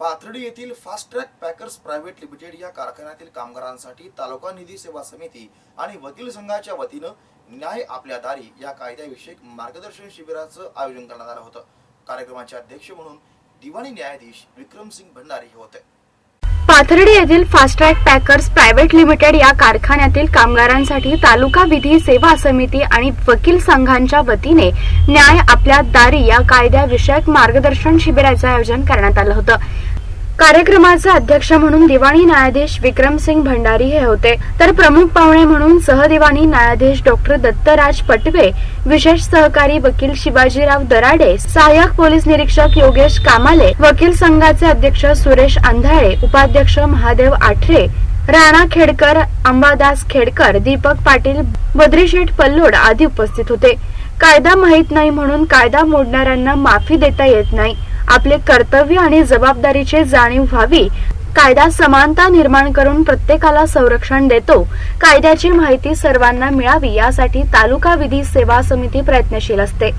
पाथर्डी येथील fast track packers private limited या कारखान्यातील कामगारांसाठी तालुका निधी सेवा समिती आणि वकील संघाच्या वतीनं न्याय आपल्या दारी या कायद्याविषयक मार्गदर्शन शिबिराचं आयोजन करण्यात आलं होतं. कार्यक्रमाचे अध्यक्ष म्हणून दिवाणी न्यायाधीश विक्रमसिंग भंडारी हे होते. पाथर्डी येथील फास्ट्रॅक पॅकर्स प्रायव्हेट लिमिटेड या कारखान्यातील कामगारांसाठी तालुका विधी सेवा समिती आणि वकील संघांच्या वतीने न्याय आपल्या दारी या कायद्याविषयक मार्गदर्शन शिबिराचं आयोजन करण्यात आलं होतं. कार्यक्रमाचे अध्यक्ष म्हणून दिवाणी न्यायाधीश विक्रमसिंग भंडारी हे होते. तर प्रमुख पाहुणे म्हणून सहदिवाणी न्यायाधीश डॉक्टर दत्तराज पटवे विशेष सहकारी वकील शिवाजीराव दराडे सहाय्यक पोलीस निरीक्षक योगेश कामाले वकील संघाचे अध्यक्ष सुरेश अंधाळे उपाध्यक्ष महादेव आठरे राणा खेडकर अंबादास खेडकर दीपक पाटील बद्रीशेठ पल्लोड आदी उपस्थित होते. कायदा माहीत नाही म्हणून कायदा मोडणाऱ्यांना माफी देता येत नाही. आपले कर्तव्य आणि जबाबदारीची जाणीव व्हावी. कायदा समानता निर्माण करून प्रत्येकाला संरक्षण देतो. कायद्याची माहिती सर्वांना मिळावी यासाठी तालुका विधी सेवा समिती प्रयत्नशील असते.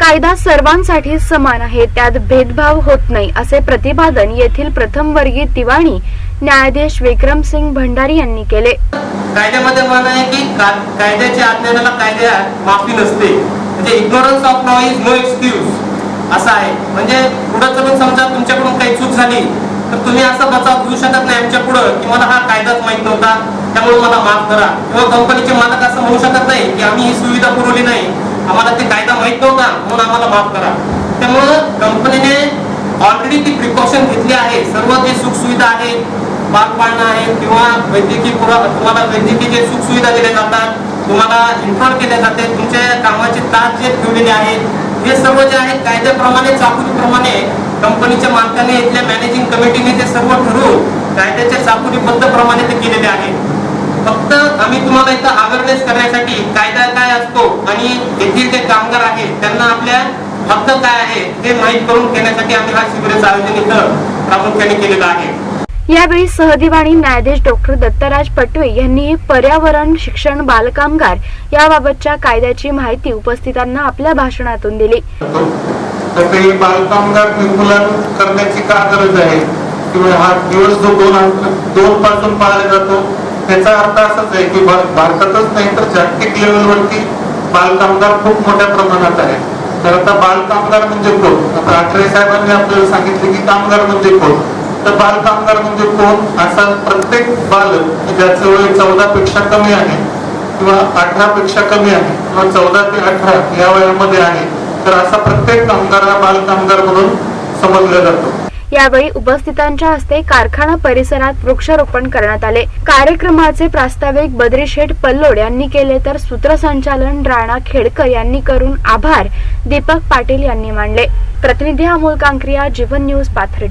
कायदा सर्वांसाठी समान आहे त्यात भेदभाव होत नाही असे प्रतिपादन येथील प्रथम वर्गीय दिवाणी न्यायाधीश विक्रमसिंग भंडारी यांनी केले. कायद्यामध्ये आहे की कायद्याच्या अज्ञानाला कायद्यात माफी नसते. म्हणजे ignorance of law is no excuse असं आहे. म्हणजे पुढे चलून समजा तुमच्याकडून काही चूक झाली तर तुम्ही असा बचाव घेऊ शकत नाही आमच्या पुढं की मला हा कायदाच माहीत नव्हता त्यामुळे मला माफ करा. किंवा कंपनीचे मालक असं म्हणू शकत नाही की आम्ही ही सुविधा पुरवली नाही. आम्हाला ते कायदा माहीत नव्हता म्हणून आम्हाला माफ करा. त्यामुळं कंपनीने ऑलरेडी ती प्रिकॉशन घेतली आहे. सर्व जे सुखसुविधा आहेत बागपाळणं आहे किंवा वैद्यकीय पुरा तुम्हाला वैद्यकीय जे सुखसुविधा दिल्या जातात तुम्हाला इन्फॉर्म केल्या जाते तुमच्या कामाचे तास जे ठेवलेले आहेत हे सर्व जे आहे कायद्याप्रमाणे चाकुरीप्रमाणे कंपनीच्या मालकाने इथल्या मॅनेजिंग कमिटीने ते सर्व ठरवून कायद्याच्या चाकुरीबद्ध प्रमाणे ते केलेले आहे. फक्त आम्ही तुम्हाला इथं अवेअरनेस करण्यासाठी कायदा काय असतो आणि येथील जे कामगार आहेत त्यांना आपल्या हक्क काय आहे ते माहीत करून घेण्यासाठी आम्ही हा शिबिराचं आयोजन इथं प्रामुख्याने केलेलं आहे. यावेळी सहदिवाणी न्यायाधीश डॉक्टर दत्तराज पटवे यांनी पर्यावरण शिक्षण बालकामगार याबाबतच्या कायद्याची माहिती उपस्थितांना आपल्या भाषणातून दिली. तर बालकामगार निर्मूलन करण्याची का गरज आहे? किंवा हा दिवस जो दोन दोन पासून पाळला जातो त्याचा अर्थ असाच आहे की भारतातच नाही तर जागतिक लेवलवरती बालकामगार खूप मोठ्या प्रमाणात आहे. तर आता बालकामगार म्हणजे कोण? आता आठरे साहेबांनी आपल्याला सांगितले की कामगार म्हणजे कोण? तर बालकामगार म्हणजे कोण? असा प्रत्येक बालक ज्याचं वय चौदा पेक्षा कमी आहे किंवा अठरा पेक्षा कमी आहे किंवा चौदा ते अठरा या वयामध्ये आहे तर असा प्रत्येक कामगार हा बालकामगार म्हणून समजला जातो. यावेळी उपस्थितांच्या हस्ते कारखाना परिसरात वृक्षारोपण करण्यात आले. कार्यक्रमाचे प्रास्ताविक बद्री शेठ पल्लोड यांनी केले तर सूत्रसंचालन राणा खेडकर यांनी करून आभार. दीपक पाटील यांनी मांडले. प्रतिनिधी अमोल कांक्रिया जीवन न्यूज पाथर्डी